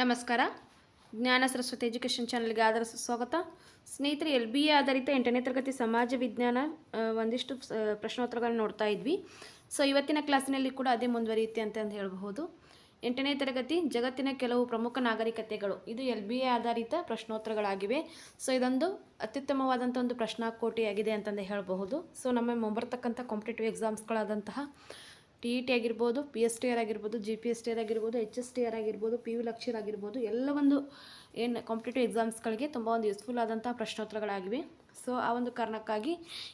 ನಮಸ್ಕಾರ. ಜ್ಞಾನ ಸರಸ್ವತಿ ಎಜುಕೇಷನ್ ಚಾನಲ್ಗೆ ಆಧಾರ ಸ್ವಾಗತ. ಸ್ನೇಹಿತರೆ, ಎಲ್ ಬಿ ಎ ಆಧಾರಿತ ಎಂಟನೇ ತರಗತಿ ಸಮಾಜ ವಿಜ್ಞಾನ ಒಂದಿಷ್ಟು ಪ್ರಶ್ನೋತ್ತರಗಳನ್ನು ನೋಡ್ತಾ ಇದ್ವಿ. ಸೊ, ಇವತ್ತಿನ ಕ್ಲಾಸಿನಲ್ಲಿ ಕೂಡ ಅದೇ ಮುಂದುವರಿಯುತ್ತೆ ಅಂತ ಹೇಳಬಹುದು. ಎಂಟನೇ ತರಗತಿ, ಜಗತ್ತಿನ ಕೆಲವು ಪ್ರಮುಖ ನಾಗರಿಕತೆಗಳು. ಇದು ಎಲ್ ಬಿ ಎ ಆಧಾರಿತ ಪ್ರಶ್ನೋತ್ತರಗಳಾಗಿವೆ. ಸೊ, ಇದೊಂದು ಅತ್ಯುತ್ತಮವಾದಂಥ ಒಂದು ಪ್ರಶ್ನಾಕೋಟಿಯಾಗಿದೆ ಅಂತಂದು ಹೇಳಬಹುದು. ಸೊ, ನಮ್ಮ ಮುಂಬರ್ತಕ್ಕಂಥ ಕಾಂಪಿಟೇಟಿವ್ ಎಕ್ಸಾಮ್ಸ್ಗಳಾದಂತಹ ಟಿ ಇ ಟಿ ಆಗಿರ್ಬೋದು ಪಿ ಎಸ್ ಟಿ ಆರ್ ಆಗಿರ್ಬೋದು G P S T R ಆಗಿರ್ಬೋದು ಎಚ್ ಎಸ್ ಟಿ ಆರ್ ಆಗಿರ್ಬೋದು ಪಿ ಯು ಲಕ್ಷರ್ ಆಗಿರ್ಬೋದು ಎಲ್ಲ ಒಂದು ಏನು ಕಾಂಪಿಟೇಟಿವ್ ಎಕ್ಸಾಮ್ಸ್ಗಳಿಗೆ ತುಂಬ ಒಂದು ಯೂಸ್ಫುಲ್ ಆದಂಥ ಪ್ರಶ್ನೋತ್ತರಗಳಾಗಿವೆ. ಸೊ ಆ ಒಂದು ಕಾರಣಕ್ಕಾಗಿ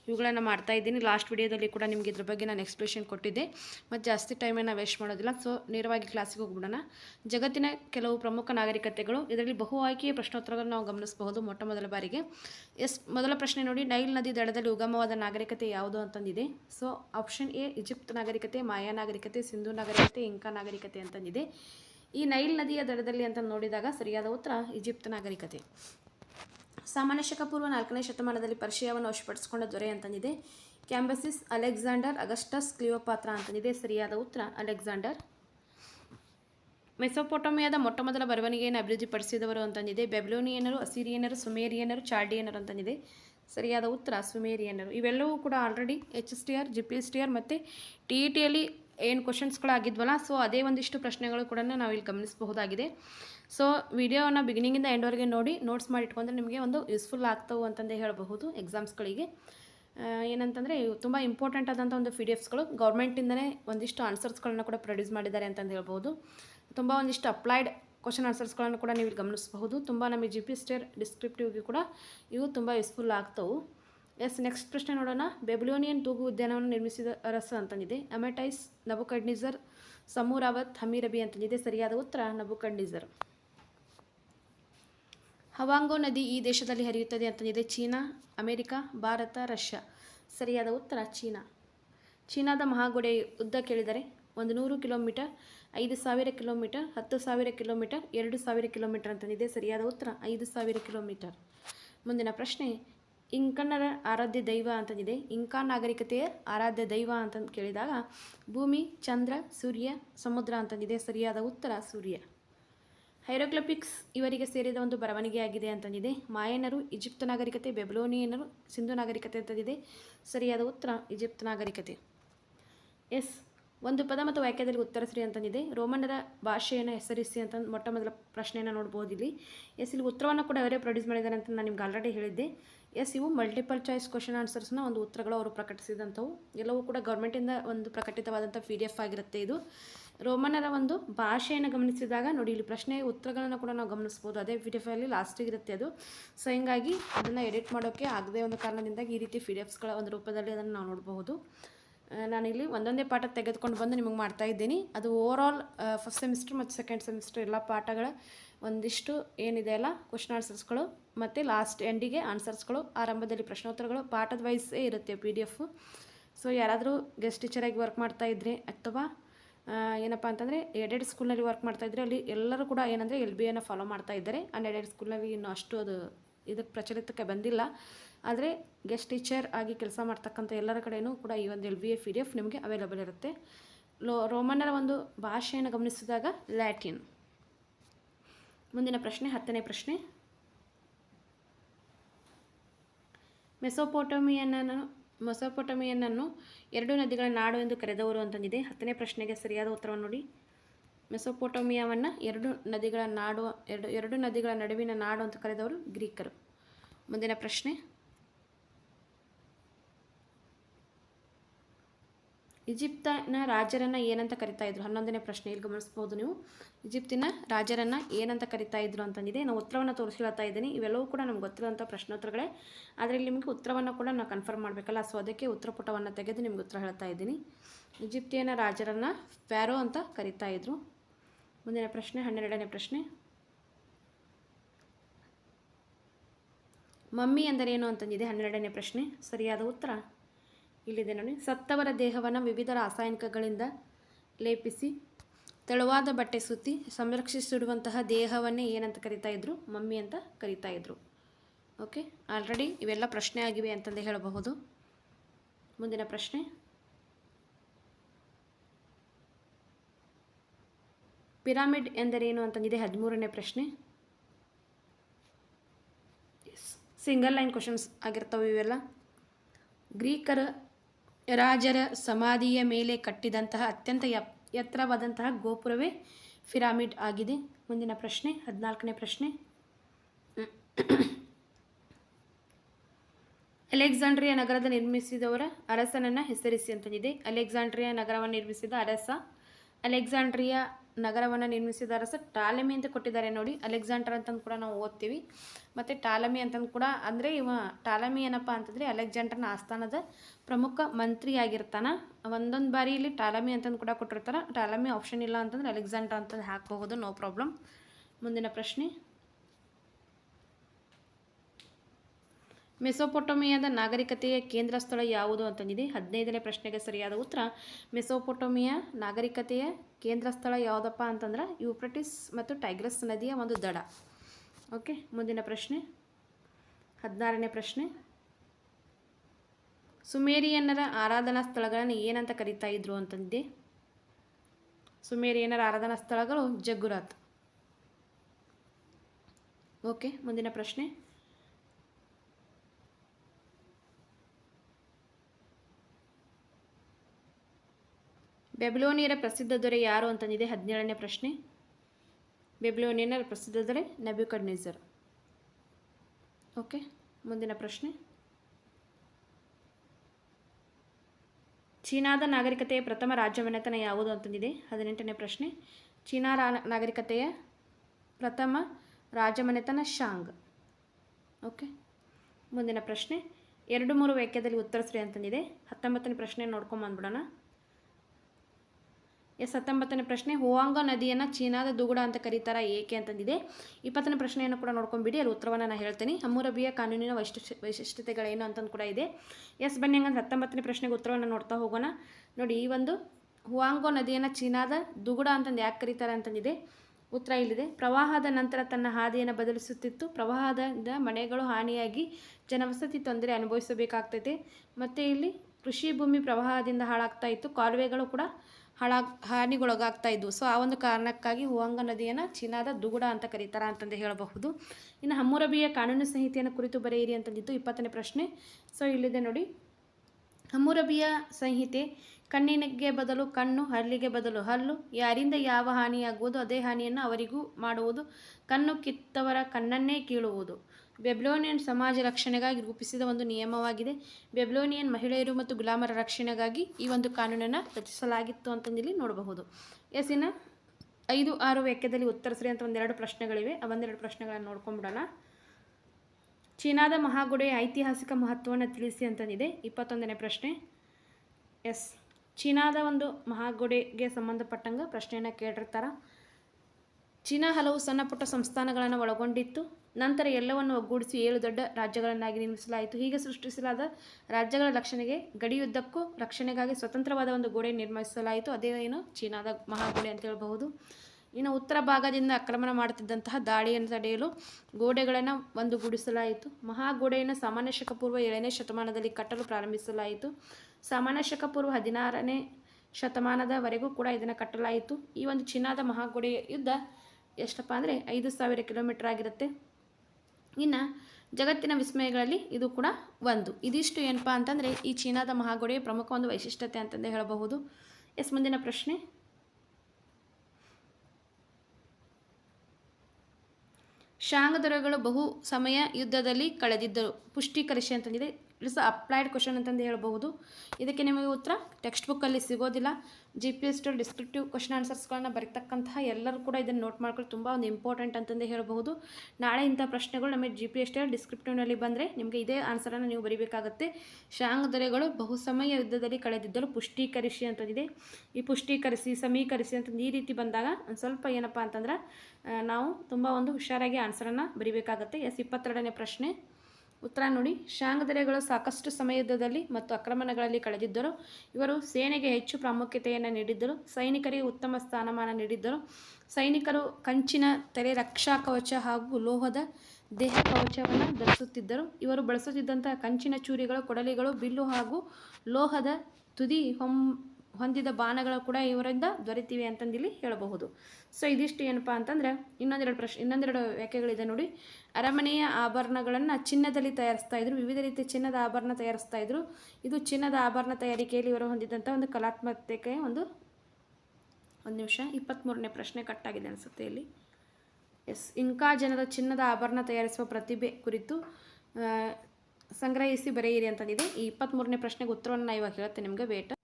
ಇವುಗಳನ್ನು ಮಾಡ್ತಾ ಇದ್ದೀನಿ. ಲಾಸ್ಟ್ ವಿಡಿಯೋದಲ್ಲಿ ಕೂಡ ನಿಮಗೆ ಇದ್ರ ಬಗ್ಗೆ ನಾನು ಎಕ್ಸ್ಪ್ಲೇಷನ್ ಕೊಟ್ಟಿದ್ದೆ. ಮತ್ತು ಜಾಸ್ತಿ ಟೈಮನ್ನು ವೇಸ್ಟ್ ಮಾಡೋದಿಲ್ಲ. ಸೊ ನೇರವಾಗಿ ಕ್ಲಾಸಿಗೆ ಹೋಗ್ಬಿಡೋಣ. ಜಗತ್ತಿನ ಕೆಲವು ಪ್ರಮುಖ ನಾಗರಿಕತೆಗಳು, ಇದರಲ್ಲಿ ಬಹು ಆಯ್ಕೆಯ ಪ್ರಶ್ನೋತ್ತರಗಳನ್ನು ನಾವು ಗಮನಿಸಬಹುದು ಮೊಟ್ಟ ಮೊದಲ ಬಾರಿಗೆ. ಎಸ್, ಮೊದಲ ಪ್ರಶ್ನೆ ನೋಡಿ ನೈಲ್ ನದಿ ದಡದಲ್ಲಿ ಉಗಮವಾದ ನಾಗರಿಕತೆ ಯಾವುದು ಅಂತಂದಿದೆ. ಸೊ ಆಪ್ಷನ್ ಎ ಈಜಿಪ್ಟ್ ನಾಗರಿಕತೆ, ಮಾಯಾ ನಾಗರಿಕತೆ, ಸಿಂಧು ನಾಗರಿಕತೆ, ಇಂಕಾ ನಾಗರಿಕತೆ ಅಂತಂದಿದೆ. ಈ ನೈಲ್ ನದಿಯ ದಡದಲ್ಲಿ ಅಂತ ನೋಡಿದಾಗ ಸರಿಯಾದ ಉತ್ತರ ಈಜಿಪ್ಟ್ ನಾಗರಿಕತೆ. ಸಾಮಾನ್ಯ ಶಕ ಪೂರ್ವ ನಾಲ್ಕನೇ ಶತಮಾನದಲ್ಲಿ ಪರ್ಷಿಯಾವನ್ನು ವಶಪಡಿಸಿಕೊಂಡ ದೊರೆ ಅಂತಂದಿದೆ. ಕ್ಯಾಂಬಸಿಸ್ ಅಲೆಕ್ಸಾಂಡರ್ ಅಗಸ್ಟಸ್ ಕ್ಲಿಯೋಪಾತ್ರ ಅಂತಂದಿದೆ. ಸರಿಯಾದ ಉತ್ತರ, ಅಲೆಕ್ಸಾಂಡರ್. ಮೆಸೊಪೊಟೋಮಿಯಾದ ಮೊಟ್ಟ ಮೊದಲ ಬರವಣಿಗೆಯನ್ನು ಅಭಿವೃದ್ಧಿಪಡಿಸಿದವರು ಅಂತಂದಿದೆ. ಬೆಬ್ಲೋನಿಯನರು ಅಸಿರಿಯನರು ಸುಮೇರಿಯನರು ಚಾರ್ಡಿಯನರು ಅಂತಂದಿದೆ. ಸರಿಯಾದ ಉತ್ತರ ಸುಮೇರಿಯನರು ಇವೆಲ್ಲವೂ ಕೂಡ already H S T R, G P S T R ಮತ್ತು ಟಿ ಇ ಟಿಯಲ್ಲಿ ಏನು ಕ್ವಶನ್ಸ್ಗಳಾಗಿದ್ವಲ್ಲ ಸೊ ಅದೇ ಒಂದಿಷ್ಟು ಪ್ರಶ್ನೆಗಳು ಕೂಡ ನಾವು ಇಲ್ಲಿ ಗಮನಿಸಬಹುದಾಗಿದೆ. ಸೊ ವಿಡಿಯೋನ ಬಿಗಿನಿಂಗಿಂದ ಎಂಡ್ವರೆಗೆ ನೋಡಿ ನೋಟ್ಸ್ ಮಾಡಿ ಇಟ್ಕೊಂಡ್ರೆ ನಿಮಗೆ ಒಂದು ಯೂಸ್ಫುಲ್ ಆಗ್ತವೆ ಅಂತಂದು ಹೇಳಬಹುದು ಎಕ್ಸಾಮ್ಸ್ಗಳಿಗೆ ಏನಂತಂದರೆ ತುಂಬ ಇಂಪಾರ್ಟೆಂಟ್ ಆದಂಥ ಒಂದು ಪಿ ಡಿ ಎಫ್ಸ್ಗಳು ಗೌರ್ಮೆಂಟಿಂದನೇ ಒಂದಿಷ್ಟು ಆನ್ಸರ್ಸ್ಗಳನ್ನ ಕೂಡ ಪ್ರೊಡ್ಯೂಸ್ ಮಾಡಿದ್ದಾರೆ ಅಂತಂದು ಹೇಳ್ಬೋದು ತುಂಬ ಒಂದಿಷ್ಟು ಅಪ್ಲೈಡ್ ಕ್ವಶನ್ ಆನ್ಸರ್ಸ್ಗಳನ್ನು ಕೂಡ ನೀವು ಗಮನಿಸಬಹುದು. ತುಂಬ ನಮಗೆ ಜಿ ಪಿ ಸ್ಟೇರ್ ಡಿಸ್ಕ್ರಿಪ್ಟಿವ್ಗೆ ಕೂಡ ಇವು ತುಂಬ ಯೂಸ್ಫುಲ್ ಆಗ್ತವೆ. ಎಸ್ ನೆಕ್ಸ್ಟ್ ಪ್ರಶ್ನೆ ನೋಡೋಣ. ಬೆಬ್ಲೋನಿಯನ್ ತೂಗು ಉದ್ಯಾನವನ್ನು ನಿರ್ಮಿಸಿದ ಅರಸ ಅಂತಂದಿದೆ. ಅಮೆಟೈಸ್, ನಬುಕಡ್ನಿಸರ್ ಸಮೂರಾವತ್ ಹಮೀರಬಿ ಅಂತಂದಿದೆ. ಸರಿಯಾದ ಉತ್ತರ, ನಬುಕಡ್ನಿಸರ್. ಹವಾಂಗೋ ನದಿ ಈ ದೇಶದಲ್ಲಿ ಹರಿಯುತ್ತದೆ ಅಂತಂದಿದೆ. China, America, Bharat, Russia. ಸರಿಯಾದ ಉತ್ತರ, ಚೀನಾ. ಚೀನಾದ ಮಹಾಗೋಡೆ ಉದ್ದ ಕೇಳಿದರೆ ಒಂದು ನೂರು ಕಿಲೋಮೀಟರ್, ಐದು ಸಾವಿರ ಕಿಲೋಮೀಟರ್, ಹತ್ತು ಸಾವಿರ ಕಿಲೋಮೀಟರ್, ಎರಡು ಸಾವಿರ ಕಿಲೋಮೀಟರ್ ಅಂತಂದಿದೆ. ಸರಿಯಾದ ಉತ್ತರ, ಐದು ಸಾವಿರ ಕಿಲೋಮೀಟರ್. ಮುಂದಿನ ಪ್ರಶ್ನೆ ಇಂಕನ್ನರ ಆರಾಧ್ಯ ದೈವ ಅಂತಂದಿದೆ. ಇಂಕಾ ನಾಗರಿಕತೆಯ ಆರಾಧ್ಯ ದೈವ ಅಂತಂದು ಕೇಳಿದಾಗ, ಭೂಮಿ, ಚಂದ್ರ, ಸೂರ್ಯ, ಸಮುದ್ರ ಅಂತಂದಿದೆ. ಸರಿಯಾದ ಉತ್ತರ ಸೂರ್ಯ. ಹೈರೋಕ್ಲಪಿಕ್ಸ್ ಇವರಿಗೆ ಸೇರಿದ ಒಂದು ಬರವಣಿಗೆಯಾಗಿದೆ ಅಂತಂದಿದೆ. ಮಾಯನರು ಈಜಿಪ್ಟ್ ನಾಗರಿಕತೆ, ಬೆಬ್ಲೋನಿಯನರು, ಸಿಂಧು ನಾಗರಿಕತೆ ಅಂತಂದಿದೆ. ಸರಿಯಾದ ಉತ್ತರ ಈಜಿಪ್ಟ್ ನಾಗರಿಕತೆ. ಎಸ್, ಒಂದು ಪದ ಮತ್ತು ವಾಕ್ಯದಲ್ಲಿ ಉತ್ತರಿಸ್ರಿ ಅಂತಂದಿದೆ. ರೋಮನ್ನರ ಭಾಷೆಯನ್ನು ಹೆಸರಿಸಿ ಅಂತ ಮೊಟ್ಟ ಮೊದಲ ಪ್ರಶ್ನೆಯನ್ನು ನೋಡ್ಬೋದು ಇಲ್ಲಿ ಎಸ್, ಇಲ್ಲಿ ಉತ್ತರವನ್ನು ಕೂಡ ಅವರೇ ಪ್ರೊಡ್ಯೂಸ್ ಮಾಡಿದ್ದಾರೆ ಅಂತ ನಾನು ನಿಮ್ಗೆ ಆಲ್ರೆಡಿ ಹೇಳಿದ್ದೆ. ಎಸ್ ಇವು ಮಲ್ಟಿಪಲ್ ಚಾಯ್ಸ್ ಕ್ವಶನ್ ಆನ್ಸರ್ಸ್ನ ಒಂದು ಉತ್ತರಗಳು ಅವರು ಪ್ರಕಟಿಸಿದಂಥವು. ಎಲ್ಲವೂ ಕೂಡ ಗೌರ್ಮೆಂಟಿಂದ ಒಂದು ಪ್ರಕಟಿತವಾದಂಥ ಪಿ ಡಿ ಎಫ್ ಆಗಿರುತ್ತೆ ಇದು. ರೋಮನರ ಒಂದು ಭಾಷೆಯನ್ನು ಗಮನಿಸಿದಾಗ ನೋಡಿ, ಇಲ್ಲಿ ಪ್ರಶ್ನೆ ಉತ್ತರಗಳನ್ನು ಕೂಡ ನಾವು ಗಮನಿಸ್ಬೋದು. ಅದೇ ಪಿ ಡಿ ಎಫ್ ಅಲ್ಲಿ ಲಾಸ್ಟಿಗೆ ಇರುತ್ತೆ ಅದು. ಸೊ ಹಿಂಗಾಗಿ ಅದನ್ನು ಎಡಿಟ್ ಮಾಡೋಕ್ಕೆ ಆಗದೇ ಒಂದು ಕಾರಣದಿಂದಾಗಿ ಈ ರೀತಿ ಪಿ ಡಿ ಎಫ್ಸ್ಗಳ ಒಂದು ರೂಪದಲ್ಲಿ ಅದನ್ನು ನಾವು ನೋಡಬಹುದು. ನಾನಿಲ್ಲಿ ಒಂದೊಂದೇ ಪಾಠ ತೆಗೆದುಕೊಂಡು ಬಂದು ನಿಮಗೆ ಮಾಡ್ತಾ ಇದ್ದೀನಿ. ಅದು ಓವರ್ ಫಸ್ಟ್ ಸೆಮಿಸ್ಟರ್ ಮತ್ತು ಸೆಕೆಂಡ್ ಸೆಮಿಸ್ಟರ್ ಎಲ್ಲ ಪಾಠಗಳ ಒಂದಿಷ್ಟು ಏನಿದೆ ಅಲ್ಲ ಕ್ವಶನ್ ಆನ್ಸರ್ಸ್ಗಳು ಮತ್ತು ಲಾಸ್ಟ್ ಎಂಡಿಗೆ ಆನ್ಸರ್ಸ್ಗಳು ಆರಂಭದಲ್ಲಿ ಪ್ರಶ್ನೋತ್ತರಗಳು, ಪಾಠದ ವೈಸೇ ಇರುತ್ತೆ ಪಿ ಡಿ ಎಫ್ ಸೊ ಯಾರಾದರೂ ಗೆಸ್ಟ್ ಟೀಚರಾಗಿ ವರ್ಕ್ ಮಾಡ್ತಾ ಇದ್ರೆ ಅಥವಾ ಏನಪ್ಪ ಅಂತಂದರೆ ಎಡೆಡ್ ಸ್ಕೂಲ್ನಲ್ಲಿ ವರ್ಕ್ ಮಾಡ್ತಾ ಇದ್ರೆ ಅಲ್ಲಿ ಎಲ್ಲರೂ ಕೂಡ ಏನಂದರೆ ಎಲ್ ಬಿ ಎನ ಫಾಲೋ ಮಾಡ್ತಾ ಇದ್ದಾರೆ. ಎಡೆಡ್ ಸ್ಕೂಲ್ನಲ್ಲಿ ಇನ್ನೂ ಅಷ್ಟು ಅದು ಇದಕ್ಕೆ ಪ್ರಚಲಿತಕ್ಕೆ ಬಂದಿಲ್ಲ. ಆದರೆ ಗೆಸ್ಟ್ ಟೀಚರ್ ಆಗಿ ಕೆಲಸ ಮಾಡ್ತಕ್ಕಂಥ ಎಲ್ಲರ ಕಡೆಯೂ ಕೂಡ ಈ ಒಂದು L B A P D F ನಿಮಗೆ ಅವೈಲಬಲ್ ಇರುತ್ತೆ. ಲೋ, ರೋಮನ್ನರ ಒಂದು ಭಾಷೆಯನ್ನು ಗಮನಿಸಿದಾಗ ಲ್ಯಾಟಿನ್ ಮುಂದಿನ ಪ್ರಶ್ನೆ, ಹತ್ತನೇ ಪ್ರಶ್ನೆ. ಮೆಸೊಪೊಟೋಮಿಯನನ್ನು ಮೆಸೊಪೊಟಮಿಯನನ್ನು ಎರಡು ನದಿಗಳ ನಾಡು ಎಂದು ಕರೆದವರು ಅಂತಂದಿದೆ. ಹತ್ತನೇ ಪ್ರಶ್ನೆಗೆ ಸರಿಯಾದ ಉತ್ತರವನ್ನು ನೋಡಿ. ಮೆಸೊಪೊಟೋಮಿಯಾವನ್ನು ಎರಡು ನದಿಗಳ ನಾಡು, ಎರಡು ಎರಡು ನದಿಗಳ ನಡುವಿನ ನಾಡು ಅಂತ ಕರೆದವರು ಗ್ರೀಕರು. ಮುಂದಿನ ಪ್ರಶ್ನೆ. ಈಜಿಪ್ತಿನ ರಾಜರನ್ನು ಏನಂತ ಕರಿತಾ ಇದ್ರು? ಹನ್ನೊಂದನೇ ಪ್ರಶ್ನೆ, ಇಲ್ಲಿ ಗಮನಿಸ್ಬೋದು ನೀವು. ಈಜಿಪ್ತಿನ ರಾಜರನ್ನು ಏನಂತ ಕರಿತಾ ಇದ್ರು ಅಂತಂದಿದೆ ನಾನು ಉತ್ತರವನ್ನು ತೋರಿಸಿ ಹೇಳ್ತಾ ಇದ್ದೀನಿ. ಇವೆಲ್ಲವೂ ಕೂಡ ನಮ್ಗೆ ಗೊತ್ತಿರುವಂಥ ಪ್ರಶ್ನೋತ್ತರಗಳೇ. ಆದರೆ ಇಲ್ಲಿ ನಿಮಗೆ ಉತ್ತರವನ್ನು ಕೂಡ ನಾವು ಕನ್ಫರ್ಮ್ ಮಾಡಬೇಕಲ್ಲ? ಸೊ ಅದಕ್ಕೆ ಉತ್ತರ ಪುಟವನ್ನು ತೆಗೆದು ನಿಮ್ಗೆ ಉತ್ತರ ಹೇಳ್ತಾ ಇದ್ದೀನಿ. ಈಜಿಪ್ತಿಯನ ರಾಜರನ್ನು ಫ್ಯಾರೋ ಅಂತ ಕರಿತಾ ಇದ್ರು. ಮುಂದಿನ ಪ್ರಶ್ನೆ, ಹನ್ನೆರಡನೇ ಪ್ರಶ್ನೆ. ಮಮ್ಮಿ ಎಂದರೇನು ಅಂತಂದಿದೆ? ಹನ್ನೆರಡನೇ ಪ್ರಶ್ನೆ. ಸರಿಯಾದ ಉತ್ತರ? ಇಲ್ಲಿದೆ ನೋಡಿ. ಸತ್ತವರ ದೇಹವನ್ನು ವಿವಿಧ ರಾಸಾಯನಿಕಗಳಿಂದ ಲೇಪಿಸಿ, ತೆಳುವಾದ ಬಟ್ಟೆ ಸುತ್ತಿ ಸಂರಕ್ಷಿಸಿಡುವಂತಹ ದೇಹವನ್ನೇ ಏನಂತ ಕರಿತಾ ಇದ್ರು? ಮಮ್ಮಿ ಅಂತ ಕರಿತಾ ಇದ್ರು. ಓಕೆ ಆಲ್ರೆಡಿ ಇವೆಲ್ಲ ಪ್ರಶ್ನೆ ಆಗಿವೆ ಅಂತಂದು ಹೇಳಬಹುದು. ಮುಂದಿನ ಪ್ರಶ್ನೆ. ಪಿರಾಮಿಡ್ ಎಂದರೇನು ಅಂತಂದಿದೆ? ಹದಿಮೂರನೇ ಪ್ರಶ್ನೆ. ಸಿಂಗಲ್ ಲೈನ್ ಕ್ವಶನ್ಸ್ ಆಗಿರ್ತವೆ ಇವೆಲ್ಲ. ಗ್ರೀಕರ ರಾಜರ ಸಮಾಧಿಯ ಮೇಲೆ ಕಟ್ಟಿದಂತಹ ಅತ್ಯಂತ ಎತ್ತರವಾದಂತಹ ಗೋಪುರವೇ ಪಿರಾಮಿಡ್ ಆಗಿದೆ. ಮುಂದಿನ ಪ್ರಶ್ನೆ, ಹದಿನಾಲ್ಕನೇ ಪ್ರಶ್ನೆ. ಅಲೆಕ್ಸಾಂಡ್ರಿಯಾ ನಗರದ ನಿರ್ಮಿಸಿದವರ ಅರಸನನ್ನು ಹೆಸರಿಸಿ ಅಂತಂದಿದೆ. ಅಲೆಕ್ಸಾಂಡ್ರಿಯಾ ನಗರವನ್ನು ನಿರ್ಮಿಸಿದ ಅರಸ ಅಲೆಕ್ಸಾಂಡ್ರಿಯಾ ನಗರವನ್ನು ನಿರ್ಮಿಸಿದ ಅರಸ ಟಾಲಮಿ ಅಂತ ಕೊಟ್ಟಿದ್ದಾರೆ ನೋಡಿ. ಅಲೆಕ್ಸಾಂಡರ್ ಅಂತಂದು ಕೂಡ ನಾವು ಓದ್ತೀವಿ. ಮತ್ತು ಟಾಲಮಿ ಅಂತಂದು ಕೂಡ ಅಂದರೆ ಇವ ಟಾಲಮಿ ಏನಪ್ಪ ಅಂತಂದರೆ ಅಲೆಕ್ಸಾಂಡರ್ನ ಆಸ್ಥಾನದ ಪ್ರಮುಖ ಮಂತ್ರಿ ಆಗಿರ್ತಾನೆ ಒಂದೊಂದು ಬಾರಿ ಇಲ್ಲಿ ಟಾಲಮಿ ಅಂತಂದು ಕೂಡ ಕೊಟ್ಟಿರ್ತಾರೆ. ಟಾಲಮಿ ಆಪ್ಷನ್ ಇಲ್ಲ ಅಂತಂದ್ರೆ ಅಲೆಕ್ಸಾಂಡರ್ ಅಂತಂದು ಹಾಕ್ಬಹುದು, ನೋ ಪ್ರಾಬ್ಲಮ್. ಮುಂದಿನ ಪ್ರಶ್ನೆ. ಮೆಸೊಪೊಟೋಮಿಯಾದ ನಾಗರಿಕತೆಯ ಕೇಂದ್ರ ಸ್ಥಳ ಯಾವುದು ಅಂತಂದಿದೆ. ಹದಿನೈದನೇ ಪ್ರಶ್ನೆಗೆ ಸರಿಯಾದ ಉತ್ತರ, ಮೆಸೊಪೊಟೋಮಿಯಾ ನಾಗರಿಕತೆಯ ಕೇಂದ್ರ ಸ್ಥಳ ಯಾವುದಪ್ಪ ಅಂತಂದ್ರೆ ಯೂಪ್ರಟಿಸ್ ಮತ್ತು ಟೈಗ್ರಸ್ ನದಿಯ ಒಂದು ದಡ. ಓಕೆ, ಮುಂದಿನ ಪ್ರಶ್ನೆ. ಹದಿನಾರನೇ ಪ್ರಶ್ನೆ. ಸುಮೇರಿಯನ್ನರ ಆರಾಧನಾ ಸ್ಥಳಗಳನ್ನು ಏನಂತ ಕರಿತಾ ಇದ್ರು ಅಂತಂದಿದೆ. ಸುಮೇರಿಯನ್ನರ ಆರಾಧನಾ ಸ್ಥಳಗಳು ಜಗ್ಗುರಾತ್. ಓಕೆ, ಮುಂದಿನ ಪ್ರಶ್ನೆ. ಬೆಬ್ಲೋನಿಯರ ಪ್ರಸಿದ್ಧ ದೊರೆ ಯಾರು ಅಂತಂದಿದೆ ಹದಿನೇಳನೇ ಪ್ರಶ್ನೆ. ಬೆಬ್ಲೋನಿಯನ ಪ್ರಸಿದ್ಧ ದೊರೆ ನೆಬ್ಯುಕಡ್ನೇಸರ್ ಓಕೆ, ಮುಂದಿನ ಪ್ರಶ್ನೆ. ಚೀನಾದ ನಾಗರಿಕತೆಯ ಪ್ರಥಮ ರಾಜ್ಯಮನೆತನ ಯಾವುದು ಅಂತಂದಿದೆ? ಹದಿನೆಂಟನೇ ಪ್ರಶ್ನೆ. ಚೀನಾ ನಾಗರಿಕತೆಯ ಪ್ರಥಮ ರಾಜಮನೆತನ ಶಾಂಗ್. ಓಕೆ, ಮುಂದಿನ ಪ್ರಶ್ನೆ. ಎರಡು ಮೂರು ವಾಕ್ಯದಲ್ಲಿ ಉತ್ತರಿಸ್ರಿ ಅಂತಂದಿದೆ. ಹತ್ತೊಂಬತ್ತನೇ ಪ್ರಶ್ನೆ ನೋಡ್ಕೊಂಬಂದ್ಬಿಡೋಣ ಎಸ್, ಹತ್ತೊಂಬತ್ತನೇ ಪ್ರಶ್ನೆ, ಹುವಾಂಗ ನದಿಯನ್ನು ಚೀನಾದ ದುಗುಡ ಅಂತ ಕರೀತಾರ, ಏಕೆ ಅಂತಂದಿದೆ. ಇಪ್ಪತ್ತನೇ ಪ್ರಶ್ನೆಯನ್ನು ಕೂಡ ನೋಡ್ಕೊಂಬಿಡಿ, ಅಲ್ಲಿ ಉತ್ತರವನ್ನು ನಾನು ಹೇಳ್ತೀನಿ. ಹಮ್ಮುರಬಿಯ ಕಾನೂನಿನ ವೈಶಿಷ್ಟ್ಯ, ವೈಶಿಷ್ಟ್ಯತೆಗಳೇನು ಅಂತಂದು ಕೂಡ ಇದೆ. ಎಸ್, ಬನ್ನಿ ಹಂಗಂದ್ರೆ ಹತ್ತೊಂಬತ್ತನೇ ಪ್ರಶ್ನೆಗೆ ಉತ್ತರವನ್ನು ನೋಡ್ತಾ ಹೋಗೋಣ. ನೋಡಿ, ಈ ಒಂದು ಹುವಾಂಗೋ ನದಿಯನ್ನು ಚೀನಾದ ದುಗುಡ ಅಂತಂದು ಯಾಕೆ ಕರೀತಾರೆ ಅಂತಂದಿದೆ. ಉತ್ತರ ಇಲ್ಲಿದೆ. ಪ್ರವಾಹದ ನಂತರ ತನ್ನ ಹಾದಿಯನ್ನು ಬದಲಿಸುತ್ತಿತ್ತು. ಪ್ರವಾಹದಿಂದ ಮನೆಗಳು ಹಾನಿಯಾಗಿ ಜನವಸತಿ ತೊಂದರೆ ಅನುಭವಿಸಬೇಕಾಗ್ತೈತೆ. ಮತ್ತು ಇಲ್ಲಿ ಕೃಷಿ ಭೂಮಿ ಪ್ರವಾಹದಿಂದ ಹಾಳಾಗ್ತಾ ಇತ್ತು. ಕಾಲುವೆಗಳು ಕೂಡ ಹಾಳಾಗ್, ಹಾನಿಗೊಳಗಾಗ್ತಾ ಇದ್ವು. ಸೊ ಆ ಒಂದು ಕಾರಣಕ್ಕಾಗಿ ಹುವಾಂಗ ನದಿಯನ್ನು ಚೀನಾದ ದುಗುಡ ಅಂತ ಕರೀತಾರ ಅಂತಂದು ಹೇಳಬಹುದು. ಇನ್ನು ಹಮ್ಮುರಬಿಯ ಕಾನೂನು ಸಂಹಿತೆಯನ್ನು ಕುರಿತು ಬರೆಯಿರಿ ಅಂತಂದಿದ್ದು ಇಪ್ಪತ್ತನೇ ಪ್ರಶ್ನೆ. ಸೊ ಇಲ್ಲಿದೆ ನೋಡಿ. ಹಮ್ಮುರಬಿಯ ಸಂಹಿತೆ, ಕಣ್ಣಿನಿಗೆ ಬದಲು ಕಣ್ಣು ಹಲ್ಲಿಗೆ ಬದಲು ಹಲ್ಲು. ಯಾರಿಂದ ಯಾವ ಹಾನಿಯಾಗುವುದು, ಅದೇ ಹಾನಿಯನ್ನು ಅವರಿಗೂ ಮಾಡುವುದು. ಕಣ್ಣು ಕಿತ್ತವರ ಕಣ್ಣನ್ನೇ ಕೀಳುವುದು. ಬೆಬ್ಲೋನಿಯನ್ ಸಮಾಜ ರಕ್ಷಣೆಗಾಗಿ ರೂಪಿಸಿದ ಒಂದು ನಿಯಮವಾಗಿದೆ. ಬೆಬ್ಲೋನಿಯನ್ ಮಹಿಳೆಯರು ಮತ್ತು ಗುಲಾಮರ ರಕ್ಷಣೆಗಾಗಿ ಈ ಒಂದು ಕಾನೂನನ್ನು ರಚಿಸಲಾಗಿತ್ತು ಅಂತಂದಿಲ್ಲಿ ನೋಡಬಹುದು. ಎಸಿನ ಐದು ಆರು ವಾಕ್ಯದಲ್ಲಿ ಉತ್ತರಿಸ್ರಿ ಅಂತ ಒಂದೆರಡು ಪ್ರಶ್ನೆಗಳಿವೆ. ಆ ಒಂದೆರಡು ಪ್ರಶ್ನೆಗಳನ್ನು ನೋಡ್ಕೊಂಡ್ಬಿಡೋಣ ಚೀನಾದ ಮಹಾಗುಡೆಯ ಐತಿಹಾಸಿಕ ಮಹತ್ವವನ್ನು ತಿಳಿಸಿ ಅಂತಂದಿದೆ. ಇಪ್ಪತ್ತೊಂದನೇ ಪ್ರಶ್ನೆ. ಎಸ್. ಚೀನಾದ ಒಂದು ಮಹಾಗುಡೆಗೆ ಸಂಬಂಧಪಟ್ಟಂಗೆ ಪ್ರಶ್ನೆಯನ್ನು ಕೇಳಿರ್ತಾರ. ಚೀನಾ ಹಲವು ಸಣ್ಣ ಪುಟ್ಟ ಸಂಸ್ಥಾನಗಳನ್ನು ಒಳಗೊಂಡಿತ್ತು. ನಂತರ ಎಲ್ಲವನ್ನು ಒಗ್ಗೂಡಿಸಿ ಏಳು ದೊಡ್ಡ ರಾಜ್ಯಗಳನ್ನಾಗಿ ನಿರ್ಮಿಸಲಾಯಿತು. ಹೀಗೆ ಸೃಷ್ಟಿಸಲಾದ ರಾಜ್ಯಗಳ ರಕ್ಷಣೆಗೆ ಗಡಿಯುದ್ದಕ್ಕೂ ರಕ್ಷಣೆಗಾಗಿ ಸ್ವತಂತ್ರವಾದ ಒಂದು ಗೋಡೆ ನಿರ್ಮಿಸಲಾಯಿತು. ಅದೇ ಏನು? ಚೀನಾದ ಮಹಾಗೋಡೆ ಅಂತ ಹೇಳಬಹುದು. ಇನ್ನು ಉತ್ತರ ಭಾಗದಿಂದ ಆಕ್ರಮಣ ಮಾಡುತ್ತಿದ್ದಂತಹ ದಾಳಿಯನ್ನು ತಡೆಯಲು ಗೋಡೆಗಳನ್ನು ಒಂದುಗೂಡಿಸಲಾಯಿತು. ಮಹಾಗೋಡೆಯನ್ನು ಸಾಮಾನ್ಯ ಶಕ ಪೂರ್ವ ಏಳನೇ ಶತಮಾನದಲ್ಲಿ ಕಟ್ಟಲು ಪ್ರಾರಂಭಿಸಲಾಯಿತು. ಸಾಮಾನ್ಯ ಶಕ ಪೂರ್ವ ಹದಿನಾರನೇ ಶತಮಾನದವರೆಗೂ ಕೂಡ ಇದನ್ನು ಕಟ್ಟಲಾಯಿತು. ಈ ಒಂದು ಚೀನಾದ ಮಹಾಗೋಡೆಯ ಯುದ್ಧ ಎಷ್ಟಪ್ಪ ಅಂದರೆ ಐದು ಸಾವಿರ ಕಿಲೋಮೀಟರ್ ಆಗಿರುತ್ತೆ. ಇನ್ನು ಜಗತ್ತಿನ ವಿಸ್ಮಯಗಳಲ್ಲಿ ಇದು ಕೂಡ ಒಂದು. ಇದಿಷ್ಟು ಏನಪ್ಪ ಅಂತಂದರೆ ಈ ಚೀನಾದ ಮಹಾಗೋಡೆಯ ಪ್ರಮುಖ ಒಂದು ವೈಶಿಷ್ಟ್ಯತೆ ಅಂತಂದೇ ಹೇಳಬಹುದು. ಎಸ್, ಮುಂದಿನ ಪ್ರಶ್ನೆ. ಶಾಂಗ್ ದೊರೆಗಳು ಬಹು ಸಮಯ ಯುದ್ಧದಲ್ಲಿ ಕಳೆದಿದ್ದರು. ಪುಷ್ಟೀಕರಿಸಿ ಅಂತಂದಿದೆ. ಇಟ್ಸ್ ಅಪ್ಲೈಡ್ ಕ್ವಶನ್ ಅಂತಂದು ಹೇಳಬಹುದು. ಇದಕ್ಕೆ ನಿಮಗೆ ಉತ್ತರ ಟೆಕ್ಸ್ಟ್ ಬುಕ್ಕಲ್ಲಿ ಸಿಗೋದಿಲ್ಲ. G P S descriptive question ಆನ್ಸರ್ಸ್ಗಳನ್ನ ಬರೀತಕ್ಕಂತಹ ಎಲ್ಲರೂ ಕೂಡ ಇದನ್ನು ನೋಟ್ ಮಾಡ್ಕೊಳ್ಳಿ. ತುಂಬ ಒಂದು ಇಂಪಾರ್ಟೆಂಟ್ ಅಂತಂದು ಹೇಳಬಹುದು. ನಾಳೆ ಇಂಥ ಪ್ರಶ್ನೆಗಳು ನಮಗೆ ಜಿ ಪಿ ಎಸ್ ಡಿಸ್ಕ್ರಿಪ್ಟಿವ್ನಲ್ಲಿ ಬಂದರೆ ನಿಮಗೆ ಇದೇ ಆನ್ಸರನ್ನು ನೀವು ಬರೀಬೇಕಾಗುತ್ತೆ. ಶಾಂಗ್ ದೊರೆಗಳು ಬಹುಸಮಯ ಯುದ್ಧದಲ್ಲಿ ಕಳೆದಿದ್ದರೂ ಪುಷ್ಟೀಕರಿಸಿ ಅಂತಂದಿದೆ. ಈ ಪುಷ್ಟೀಕರಿಸಿ, ಸಮೀಕರಿಸಿ ಅಂತ ಈ ರೀತಿ ಬಂದಾಗ ಒಂದು ಸ್ವಲ್ಪ ಏನಪ್ಪ ಅಂತಂದ್ರೆ ನಾವು ತುಂಬ ಒಂದು ಹುಷಾರಾಗಿ ಆನ್ಸರನ್ನು ಬರೀಬೇಕಾಗುತ್ತೆ. ಎಸ್, ಇಪ್ಪತ್ತೆರಡನೇ ಪ್ರಶ್ನೆ. ಉತ್ತರ ನೋಡಿ ಶಾಂಗದರೆಗಳು ಸಾಕಷ್ಟು ಸಮಯದಲ್ಲಿ ಮತ್ತು ಆಕ್ರಮಣಗಳಲ್ಲಿ ಕಳೆದಿದ್ದರು. ಇವರು ಸೇನೆಗೆ ಹೆಚ್ಚು ಪ್ರಾಮುಖ್ಯತೆಯನ್ನು ನೀಡಿದ್ದರು. ಸೈನಿಕರಿಗೆ ಉತ್ತಮ ಸ್ಥಾನಮಾನ ನೀಡಿದ್ದರು. ಸೈನಿಕರು ಕಂಚಿನ ತಲೆ ರಕ್ಷಾ ಕವಚ ಹಾಗೂ ಲೋಹದ ದೇಹ ಕವಚವನ್ನು ಧರಿಸುತ್ತಿದ್ದರು. ಇವರು ಬಳಸುತ್ತಿದ್ದಂಥ ಕಂಚಿನ ಚೂರಿಗಳು, ಕೊಡಲಿಗಳು, ಬಿಲ್ಲು ಹಾಗೂ ಲೋಹದ ತುದಿ ಹೊಂ ಹೊಂದಿದ ಬಾಣಗಳು ಕೂಡ ಇವರಿಂದ ದೊರೆತಿವೆ ಅಂತಂದಿಲ್ಲಿ ಹೇಳಬಹುದು. ಸೊ ಇದಿಷ್ಟು ಏನಪ್ಪ ಅಂತಂದರೆ, ಇನ್ನೊಂದೆರಡು ಪ್ರಶ್ನೆ ಇನ್ನೊಂದೆರಡು ವ್ಯಾಖ್ಯೆಗಳಿದೆ ನೋಡಿ. ಅರಮನೆಯ ಆಭರಣಗಳನ್ನು ಚಿನ್ನದಲ್ಲಿ ತಯಾರಿಸ್ತಾ ಇದ್ರು, ವಿವಿಧ ರೀತಿಯ ಚಿನ್ನದ ಆಭರಣ ತಯಾರಿಸ್ತಾ ಇದ್ರು. ಇದು ಚಿನ್ನದ ಆಭರಣ ತಯಾರಿಕೆಯಲ್ಲಿ ಇವರು ಹೊಂದಿದಂಥ ಒಂದು ಕಲಾತ್ಮಕತೆಯ ಒಂದು ಒಂದು ನಿಮಿಷ ಇಪ್ಪತ್ತ್ಮೂರನೇ ಪ್ರಶ್ನೆ ಕಟ್ಟಾಗಿದೆ ಅನಿಸುತ್ತೆ ಇಲ್ಲಿ. ಎಸ್ ಇನ್ಕಾ ಜನರ ಚಿನ್ನದ ಆಭರಣ ತಯಾರಿಸುವ ಪ್ರತಿಭೆ ಕುರಿತು ಸಂಗ್ರಹಿಸಿ ಬರೆಯಿರಿ ಅಂತಂದಿದೆ. ಈ ಇಪ್ಪತ್ತ್ಮೂರನೇ ಪ್ರಶ್ನೆಗೆ ಉತ್ತರವನ್ನು ಇವಾಗ ಹೇಳುತ್ತೆ ನಿಮಗೆ ವೇಟ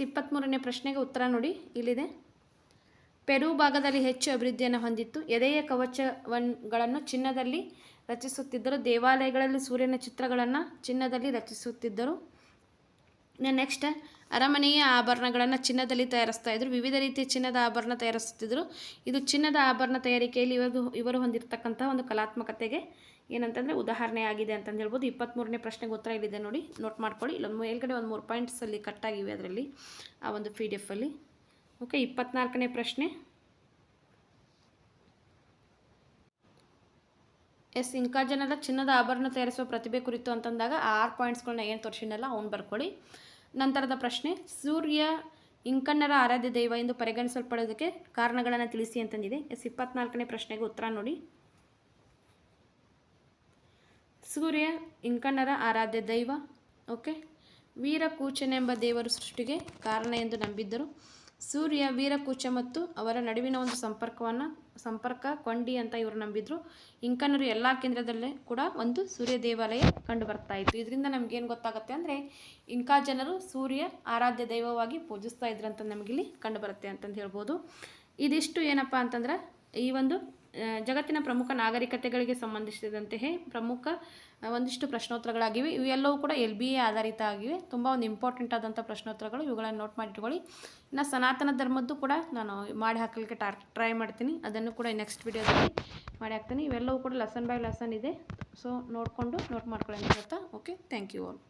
ಇಪ್ಪತ್ತ್ಮೂರನೇ ಪ್ರಶ್ನೆಗೆ ಉತ್ತರ ನೋಡಿ, ಇಲ್ಲಿದೆ. ಪೆರು ಭಾಗದಲ್ಲಿ ಹೆಚ್ಚು ಅಭಿವೃದ್ಧಿಯನ್ನು ಹೊಂದಿತ್ತು. ಎದೆಯ ಕವಚವನ್ಗಳನ್ನು ಚಿನ್ನದಲ್ಲಿ ರಚಿಸುತ್ತಿದ್ದರು. ದೇವಾಲಯಗಳಲ್ಲಿ ಸೂರ್ಯನ ಚಿತ್ರಗಳನ್ನು ಚಿನ್ನದಲ್ಲಿ ರಚಿಸುತ್ತಿದ್ದರು. ನೆಕ್ಸ್ಟ್ ಅರಮನೆಯ ಆಭರಣಗಳನ್ನು ಚಿನ್ನದಲ್ಲಿ ತಯಾರಿಸ್ತಾ ಇದ್ದರು ವಿವಿಧ ರೀತಿಯ ಚಿನ್ನದ ಆಭರಣ ತಯಾರಿಸುತ್ತಿದ್ದರು ಇದು ಚಿನ್ನದ ಆಭರಣ ತಯಾರಿಕೆಯಲ್ಲಿ ಇವರು ಇವರು ಹೊಂದಿರತಕ್ಕಂಥ ಒಂದು ಕಲಾತ್ಮಕತೆಗೆ ಏನಂತಂದರೆ ಉದಾಹರಣೆ ಆಗಿದೆ ಅಂತಂದು ಹೇಳ್ಬೋದು. ಇಪ್ಪತ್ತ್ಮೂರನೇ ಪ್ರಶ್ನೆಗೆ ಉತ್ತರ ಇಲ್ಲಿದೆ ನೋಡಿ. ನೋಟ್ ಮಾಡ್ಕೊಳ್ಳಿ. ಇಲ್ಲೊಂದು ಮೇಲ್ಗಡೆ ಒಂದು ಮೂರು ಪಾಯಿಂಟ್ಸಲ್ಲಿ ಕಟ್ಟಾಗಿವೆ ಅದರಲ್ಲಿ, ಆ ಒಂದು ಪಿ ಡಿ ಎಫಲ್ಲಿ ಓಕೆ ಇಪ್ಪತ್ನಾಲ್ಕನೇ ಪ್ರಶ್ನೆ. ಎಸ್, ಇಂಕಾ ಜನರ ಚಿನ್ನದ ಆಭರಣ ತಯಾರಿಸುವ ಪ್ರತಿಭೆ ಕುರಿತು ಅಂತಂದಾಗ ಆರು ಪಾಯಿಂಟ್ಸ್ಗಳನ್ನ ಏನು ತೋರಿಸಿನಲ್ಲ ಅವ್ನು ಬರ್ಕೊಳ್ಳಿ. ನಂತರದ ಪ್ರಶ್ನೆ, ಸೂರ್ಯ ಇಂಕಣ್ಣರ ಆರಾಧ್ಯ ದೈವ ಎಂದು ಪರಿಗಣಿಸಲ್ಪಡೋದಕ್ಕೆ ಕಾರಣಗಳನ್ನು ತಿಳಿಸಿ ಅಂತಂದಿದೆ. ಎಸ್, ಇಪ್ಪತ್ನಾಲ್ಕನೇ ಪ್ರಶ್ನೆಗೆ ಉತ್ತರ ನೋಡಿ. ಸೂರ್ಯ ಇಂಕಣ್ಣರ ಆರಾಧ್ಯ ದೈವ, ಓಕೆ? ವೀರಕೂಚನೆಂಬ ದೇವರು ಸೃಷ್ಟಿಗೆ ಕಾರಣ ಎಂದು ನಂಬಿದ್ದರು. ಸೂರ್ಯ, ವೀರಕೂಚ ಮತ್ತು ಅವರ ನಡುವಿನ ಒಂದು ಸಂಪರ್ಕವನ್ನು, ಸಂಪರ್ಕ ಕೊಂಡಿ ಅಂತ ಇವರು ನಂಬಿದ್ರು. ಇಂಕನ್ನರು ಎಲ್ಲ ಕೇಂದ್ರದಲ್ಲೇ ಕೂಡ ಒಂದು ಸೂರ್ಯ ದೇವಾಲಯ ಕಂಡು ಬರ್ತಾ ಇತ್ತು. ಇದರಿಂದ ನಮಗೇನು ಗೊತ್ತಾಗುತ್ತೆ ಅಂದರೆ, ಇಂಕಾ ಜನರು ಸೂರ್ಯ ಆರಾಧ್ಯ ದೈವವಾಗಿ ಪೂಜಿಸ್ತಾ ಇದ್ರಂತ ನಮಗಿಲ್ಲಿ ಕಂಡು ಬರುತ್ತೆ ಅಂತಂದು ಹೇಳ್ಬೋದು. ಇದಿಷ್ಟು ಏನಪ್ಪ ಅಂತಂದ್ರೆ, ಈ ಒಂದು ಜಗತ್ತಿನ ಪ್ರಮುಖ ನಾಗರಿಕತೆಗಳಿಗೆ ಸಂಬಂಧಿಸಿದಂತೆಯೇ ಪ್ರಮುಖ ಒಂದಿಷ್ಟು ಪ್ರಶ್ನೋತ್ತರಗಳಾಗಿವೆ. ಇವೆಲ್ಲವೂ ಕೂಡ ಎಲ್ ಬಿ ಎ ಆಧಾರಿತ ಆಗಿವೆ. ತುಂಬ ಒಂದು ಇಂಪಾರ್ಟೆಂಟ್ ಆದಂಥ ಪ್ರಶ್ನೋತ್ತರಗಳು. ಇವುಗಳನ್ನು ನೋಟ್ ಮಾಡಿಟ್ಕೊಳ್ಳಿ. ಇನ್ನು ಸನಾತನ ಧರ್ಮದ್ದು ಕೂಡ ನಾನು ಮಾಡಿ ಹಾಕಲಿಕ್ಕೆ ಟಾರ್ ಟ್ರೈ ಮಾಡ್ತೀನಿ. ಅದನ್ನು ಕೂಡ ನೆಕ್ಸ್ಟ್ ವಿಡಿಯೋದಲ್ಲಿ ಮಾಡಿ ಹಾಕ್ತೀನಿ. ಇವೆಲ್ಲವೂ ಕೂಡ ಲೆಸನ್ ಬೈ ಲೆಸನ್ ಇದೆ. ಸೊ ನೋಡಿಕೊಂಡು ನೋಟ್ ಮಾಡ್ಕೊಳ್ಳಿ ಅಂತ ಹೇಳ್ತಾ ಓಕೆ ಥ್ಯಾಂಕ್ ಯು ಆಲ್